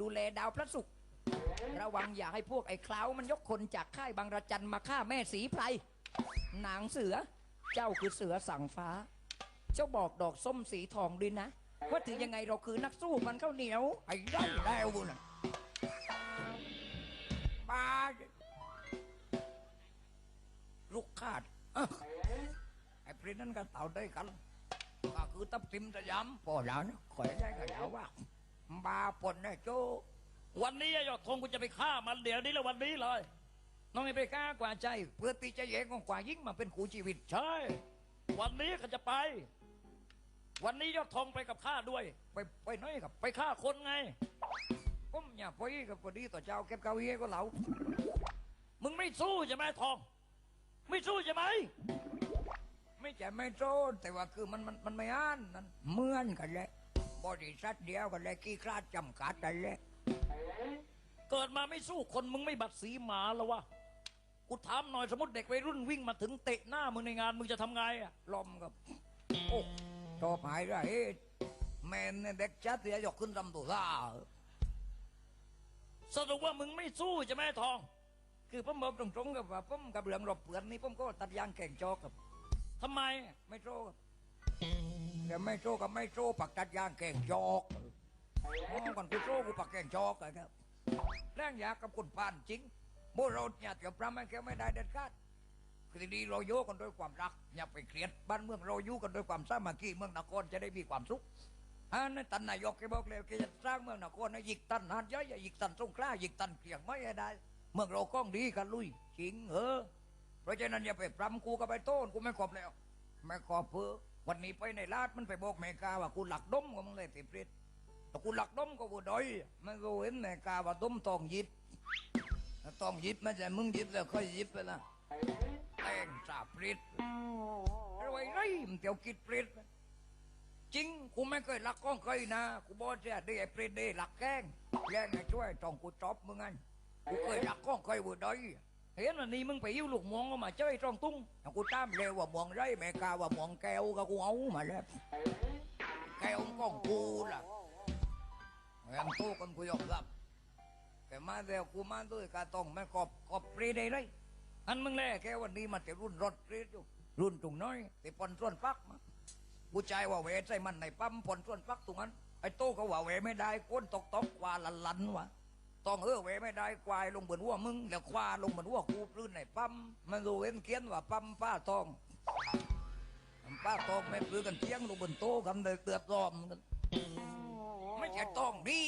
ดูแลดาวพระศุกร์ระวังอย่าให้พวกไอ้คล้าวมันยกคนจากค่ายบางระจันมาฆ่าแม่สีไพรนางเสือ เจ้าคือเสือสั่งฟ้า เจ้าบอกดอกส้มสีทองด้วยนะ ว่าถึงยังไงเราคือนักสู้มันข้าวเหนียว ไอ้ได้แล้วนะบาลูกขาดไอ้พรินนั้นก็เต่าได้กันก็คือตับทิมสยามพอแล้วนะขอยได้ก็แล้ว ว่าบาปนนะโจวันนี้ยอดธงกูจะไปฆ่ามันเดี๋ยวนี้แล้ววันนี้เลยน้องไอ้ไปกล้ากว่าใจ เพื่อที่จะแย่งของกว่ายิ่งมาเป็นคู่ชีวิตใช่ วันนี้ก็จะไป วันนี้ยอดธงไปกับข้าด้วย ไปไปน้อยกับไปฆ่าคนไงผมอย่าไปกับพอดีต่อเจ้าเก็บเก้าอี้ก็เหลามึงไม่สู้ใช่ไหมทอง ไม่สู้ใช่ไหมไม่ใช่ไม่โทษแต่ว่าคือมันมันมันไม่อ่านนั่นเหมือนกันแหละ บริษัทเดียวกันเลยกี่คลาดจำกัดกันแหละเกิดมาไม่สู้คนมึงไม่บัดสีหมาแล้ววะกูถามหน่อยสมมติเด็กวัยรุ่นวิ่งมาถึงเตะหน้ามึงในงานมึงจะทำไงอะลมกับโอ้ชอบหายไรแม่เนี่ยเด็กชัดเสียยกขึ้นลำตัวซ่าสรุปว่ามึงไม่สู้ใช่ไหมทอง คือผมบอกตรงๆกับว่าผมกับเรื่องรบเปือนนี่ผมก็ตัดยางแข่งจอกกับทำไมไม่โท ษแต่ไม่โชกับไม่โชปักตัดยางแก่งจอกมองก่อนกูโชกูปักแก่งจอกอะครับแรงยากกับคนผ่านจริงโบเราเนี่ยเกี่ยวพระมันแค่ไม่ได้เด็ดขาดคือที่เราโยกันด้วยความรักอย่าไปเครียดบ้านเมืองเราอยู่กันด้วยความสามัคคีเมืองนครจะได้มีความสุขอันนั้นตันนายกแกบอกเลยแกจะสร้างเมืองนครนะหยิกตันหาดย่อยหยิกตันสงขลาหยิกตันเกลียงไม่ได้ เมืองเราก้องดีกันลุยจริงเออเพราะฉะนั้นอย่าไปปรำกูก็ไปโต้นกูไม่ขอบแล้ว ไม่ขอบเพื่อ วันนี้ไปในลาดมันไปบอกแม่กาว่ากูหลักดมกับมึงเลยติเปรตแต่กูหลักดมก็กูดอยมันก็เห็นแม่กาว่าดมตองยิบตองยิบไม่ใช่มึงยิบแล้วค่อยยิบไปละแตงสาเปรตอะไรไรมันเตียวกิดเปรตจริงกูไม่เคยหลักก้องเคยนะกูบอกจะได้ไอ้เปรตได้หลักแกล้งแกล้งให้ช่วยต้องกูจอบมึงไงกูเคยหลักก้องเคยบูดอย เห็นวันนี้มึงไปยิ้วลูกมองก็มาเจ้ยตรองตุ้งกูตามเร็วว่ามองไรแม่กาว่ามองแก้วก็กูเอามาแล้วแก้วมันของกูล่ะแอมตู้กันกูยอมรับแต่มาเดียวกูมาด้วยกาต้องไม่กอบกอบปรีได้เลยอันมึงแล่แค่วันนี้มันจะรุ่นรถปรีดอยู่รุ่นตรงน้อยแต่ปนส่วนปักมากูใจว่าเวใส่มันในปั๊มปนส่วนปักตรงนั้นไอ้โต้ก็ว่าเวไม่ได้ก้นตกตกว่าลันลันวะ ต้องเออเวไม่ได้ควายลงเหมือนวัวมึง แล้วควาลงเหมือนวัวกูปลื้นในปั๊มมันดูเว้นเขียนว่าปั๊มป้าทองป้าทองไม่ปลื้อกันเที่ยงลงบนโต๊ะกันเลยเตือบรอมกันไม่ใช่ต้องดี